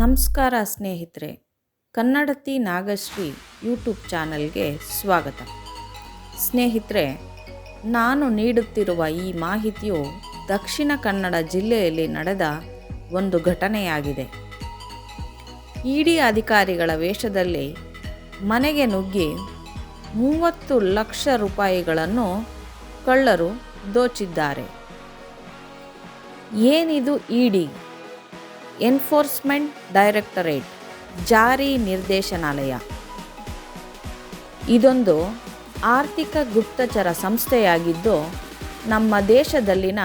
ನಮಸ್ಕಾರ ಸ್ನೇಹಿತರೆ, ಕನ್ನಡತಿ ನಾಗಶ್ರೀ ಯೂಟ್ಯೂಬ್ ಚಾನಲ್ಗೆ ಸ್ವಾಗತ. ಸ್ನೇಹಿತರೆ, ನಾನು ನೀಡುತ್ತಿರುವ ಈ ಮಾಹಿತಿಯು ದಕ್ಷಿಣ ಕನ್ನಡ ಜಿಲ್ಲೆಯಲ್ಲಿ ನಡೆದ ಒಂದು ಘಟನೆಯಾಗಿದೆ. ಇಡಿ ಅಧಿಕಾರಿಗಳ ವೇಷದಲ್ಲಿ ಮನೆಗೆ ನುಗ್ಗಿ ಮೂವತ್ತು ಲಕ್ಷ ರೂಪಾಯಿಗಳನ್ನು ಕಳ್ಳರು ದೋಚಿದ್ದಾರೆ. ಏನಿದು ಇಡಿ? ಎನ್ಫೋರ್ಸ್ಮೆಂಟ್ ಡೈರೆಕ್ಟರೇಟ್ ಜಾರಿ ನಿರ್ದೇಶನಾಲಯ. ಇದೊಂದು ಆರ್ಥಿಕ ಗುಪ್ತಚರ ಸಂಸ್ಥೆಯಾಗಿದ್ದು, ನಮ್ಮ ದೇಶದಲ್ಲಿನ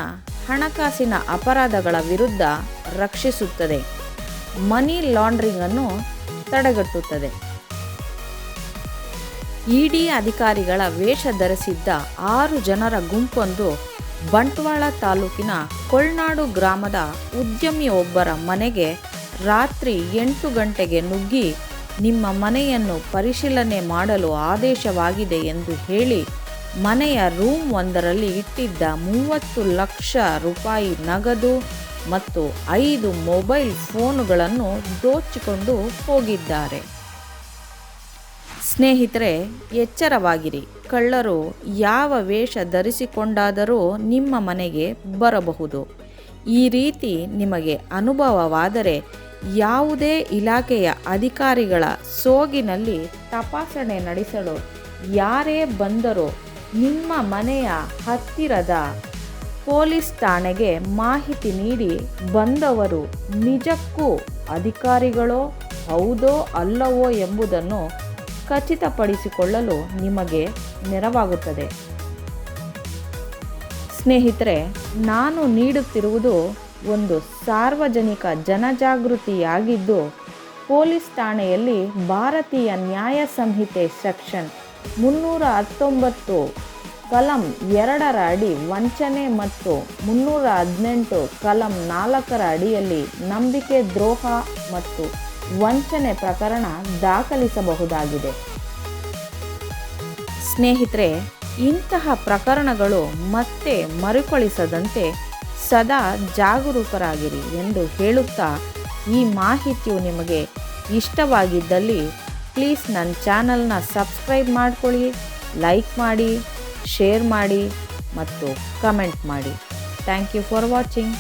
ಹಣಕಾಸಿನ ಅಪರಾಧಗಳ ವಿರುದ್ಧ ರಕ್ಷಿಸುತ್ತದೆ. ಮನಿ ಲಾಂಡ್ರಿಂಗನ್ನು ತಡೆಗಟ್ಟುತ್ತದೆ. ಇಡಿ ಅಧಿಕಾರಿಗಳ ವೇಷ ಧರಿಸಿದ್ದ ಆರು ಜನರ ಗುಂಪೊಂದು ಬಂಟ್ವಾಳ ತಾಲೂಕಿನ ಕೊಳ್ನಾಡು ಗ್ರಾಮದ ಉದ್ಯಮಿಯೊಬ್ಬರ ಮನೆಗೆ ರಾತ್ರಿ ಎಂಟು ಗಂಟೆಗೆ ನುಗ್ಗಿ ನಿಮ್ಮ ಮನೆಯನ್ನು ಪರಿಶೀಲನೆ ಮಾಡಲು ಆದೇಶವಾಗಿದೆ ಎಂದು ಹೇಳಿ ಮನೆಯ ರೂಮ್ ಒಂದರಲ್ಲಿ ಇಟ್ಟಿದ್ದ ಮೂವತ್ತು ಲಕ್ಷ ರೂಪಾಯಿ ನಗದು ಮತ್ತು ಐದು ಮೊಬೈಲ್ ಫೋನುಗಳನ್ನು ದೋಚಿಕೊಂಡು ಹೋಗಿದ್ದಾರೆ. ಸ್ನೇಹಿತರೆ, ಎಚ್ಚರವಾಗಿರಿ. ಕಳ್ಳರು ಯಾವ ವೇಷ ಧರಿಸಿಕೊಂಡಾದರೂ ನಿಮ್ಮ ಮನೆಗೆ ಬರಬಹುದು. ಈ ರೀತಿ ನಿಮಗೆ ಅನುಭವವಾದರೆ ಯಾವುದೇ ಇಲಾಖೆಯ ಅಧಿಕಾರಿಗಳ ಸೋಗಿನಲ್ಲಿ ತಪಾಸಣೆ ನಡೆಸಲು ಯಾರೇ ಬಂದರೂ ನಿಮ್ಮ ಮನೆಯ ಹತ್ತಿರದ ಪೊಲೀಸ್ ಠಾಣೆಗೆ ಮಾಹಿತಿ ನೀಡಿ ಬಂದವರು ನಿಜಕ್ಕೂ ಅಧಿಕಾರಿಗಳೋ ಹೌದೋ ಅಲ್ಲವೋ ಎಂಬುದನ್ನು ಖಚಿತಪಡಿಸಿಕೊಳ್ಳಲು ನಿಮಗೆ ನೆರವಾಗುತ್ತದೆ. ಸ್ನೇಹಿತರೆ, ನಾನು ನೀಡುತ್ತಿರುವುದು ಒಂದು ಸಾರ್ವಜನಿಕ ಜನಜಾಗೃತಿಯಾಗಿದ್ದು, ಪೊಲೀಸ್ ಠಾಣೆಯಲ್ಲಿ ಭಾರತೀಯ ನ್ಯಾಯ ಸಂಹಿತೆ ಸೆಕ್ಷನ್ ಮುನ್ನೂರ ಹತ್ತೊಂಬತ್ತು, ಕಲಂ ಎರಡರ ಅಡಿ ವಂಚನೆ ಮತ್ತು ಮುನ್ನೂರ ಹದಿನೆಂಟು, ಕಲಂ ನಾಲ್ಕರ ಅಡಿಯಲ್ಲಿ ನಂಬಿಕೆ ದ್ರೋಹ ಮತ್ತು ವಂಚನೆ ಪ್ರಕರಣ ದಾಖಲಿಸಬಹುದಾಗಿದೆ. ಸ್ನೇಹಿತರೆ, ಇಂತಹ ಪ್ರಕರಣಗಳು ಮತ್ತೆ ಮರುಕಳಿಸದಂತೆ ಸದಾ ಜಾಗರೂಕರಾಗಿರಿ ಎಂದು ಹೇಳುತ್ತಾ ಈ ಮಾಹಿತಿಯು ನಿಮಗೆ ಇಷ್ಟವಾಗಿದ್ದಲ್ಲಿ ಪ್ಲೀಸ್ ನನ್ನ ಚಾನಲ್ನ ಸಬ್ಸ್ಕ್ರೈಬ್ ಮಾಡ್ಕೊಳ್ಳಿ, ಲೈಕ್ ಮಾಡಿ, ಶೇರ್ ಮಾಡಿ ಮತ್ತು ಕಮೆಂಟ್ ಮಾಡಿ. Thank you for watching.